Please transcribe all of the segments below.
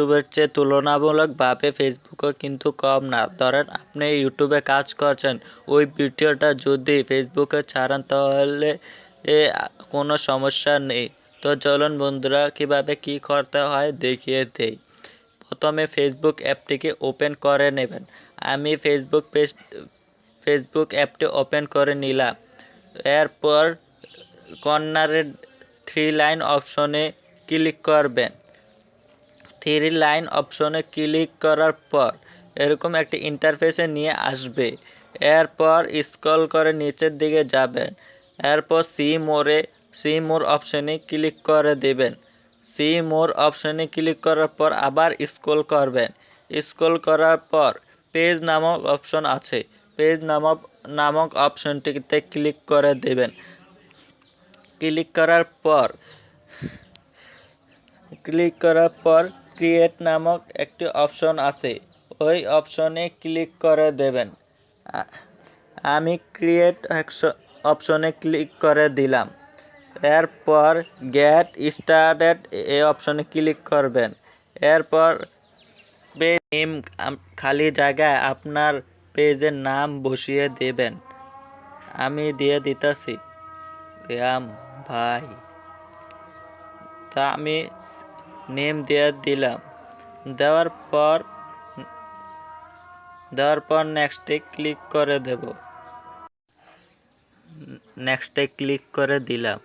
ইউটিউবের চেয়ে তুলনামূলকভাবে ফেসবুকও কিন্তু কম না। ধরেন, আপনি ইউটিউবে কাজ করছেন, ওই ভিডিওটা যদি ফেসবুকে ছাড়েন তাহলে এ কোনো সমস্যা নেই। তো চলুন বন্ধুরা, কীভাবে কী করতে হয় দেখিয়ে দেই। প্রথমে ফেসবুক অ্যাপটিকে ওপেন করে নেবেন। আমি ফেসবুক পেজ, ফেসবুক অ্যাপটি ওপেন করে নিলাম। এরপর কর্নারের থ্রি লাইন অপশনে ক্লিক করবেন। থ্রি লাইন অপশনে ক্লিক করার পর এরকম একটি ইন্টারফেসে নিয়ে আসবে। এরপর স্ক্রল করে নিচের দিকে যাবেন। এরপর সি মোরে সি মোর অপশনে ক্লিক করে দেবেন। সি মোর অপশনে ক্লিক করার পর আবার স্ক্রল করবেন। স্ক্রল করার পর পেজ নামক অপশন আছে। পেজ নামক নামক অপশনটিতে ক্লিক করে দেবেন। ক্লিক করার পর ক্লিক করার পর ক্রিয়েট নামক একটি অপশন আছে। ওই অপশনে ক্লিক করে দেবেন। আমি ক্রিয়েট অপশনে ক্লিক করে দিলাম। এরপর গেট স্টার্টেড এই অপশনে ক্লিক করবেন। এরপর নেম খালি জায়গায় আপনার পেজের নাম বসিয়ে দেবেন। আমি দিয়ে দিতেছি। শ্যাম ভাই। তা আমি নেম দিয়ে দিলাম। দেওয়ার পর দেওয়ার পর নেক্সটে ক্লিক করে দেব। নেক্সটে ক্লিক করে দিলাম।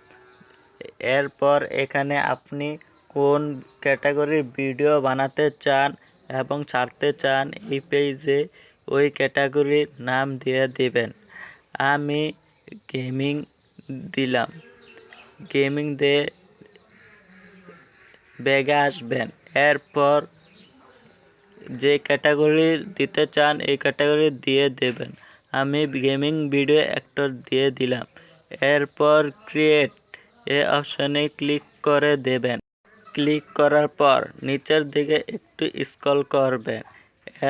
এরপর এখানে আপনি কোন ক্যাটাগরির ভিডিও বানাতে চান এবং ছাড়তে চান, এই পেজে ওই ক্যাটাগরির নাম দিয়ে দিবেন। আমি গেমিং দিলাম। গেমিং দিয়ে ব্যাগে আসবেন এরপর যে ক্যাটাগরি দিতে চান, এই ক্যাটাগরি দিয়ে দেবেন। আমি গেমিং ভিডিও অ্যাক্টর দিয়ে দিলাম। এরপর ক্রিয়েট এ অপশনে ক্লিক করে দেবেন। ক্লিক করার পর নিচের দিকে একটু স্ক্রল করবেন।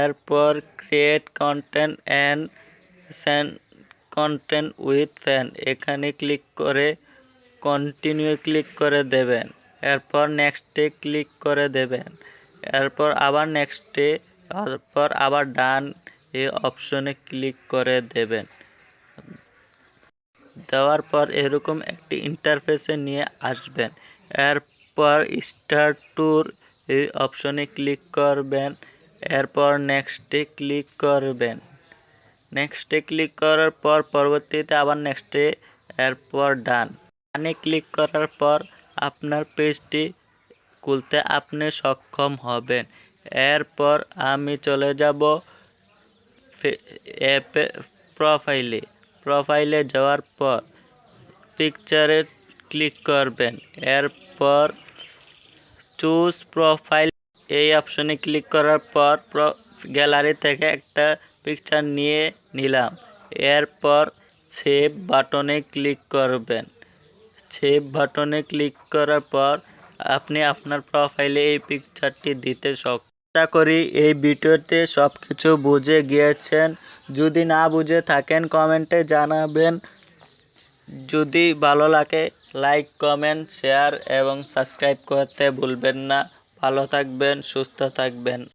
এরপর create content and send content with fan এখানে ক্লিক করে কন্টিনিউ ক্লিক করে দেবেন। এরপর নেক্সটে ক্লিক করে দেবেন। এরপর আবার নেক্সটে তারপর আবার ডান এই অপশনে ক্লিক করে দেবেন। দেওয়ার পর এরকম একটি ইন্টারফেসে নিয়ে আসবেন। এরপর স্টার্ট ট্যুর এই অপশনে ক্লিক করবেন। এরপর নেক্সটে ক্লিক করবেন। নেক্সটে ক্লিক করার পর পরবর্তীতে আবার নেক্সটে এরপর ডান। ডানে ক্লিক করার পর আপনার পেজটি খুলতে আপনি সক্ষম হবেন। এরপর আমি চলে যাব অ্যাপে, প্রোফাইলে। প্রোফাইলে যাওয়ার পর পিকচারে ক্লিক করবেন। এরপর চুজ প্রোফাইল। এই অপশনে ক্লিক করার পর, গ্যালারি থেকে একটা পিকচার নিয়ে নিলাম। এরপর সেভ বাটনে ক্লিক করবেন। সেভ বাটনে ক্লিক করার পর আপনি আপনার প্রোফাইলে এই পিকচারটি দিতে সক্ষম আশা করি এই ভিডিওতে সব কিছু বুঝে গিয়েছেন। যদি না বুঝে থাকেন, কমেন্টে জানাবেন। যদি ভালো লাগে লাইক কমেন্ট শেয়ার এবং সাবস্ক্রাইব করতে ভুলবেন না। ভালো থাকবেন, সুস্থ থাকবেন।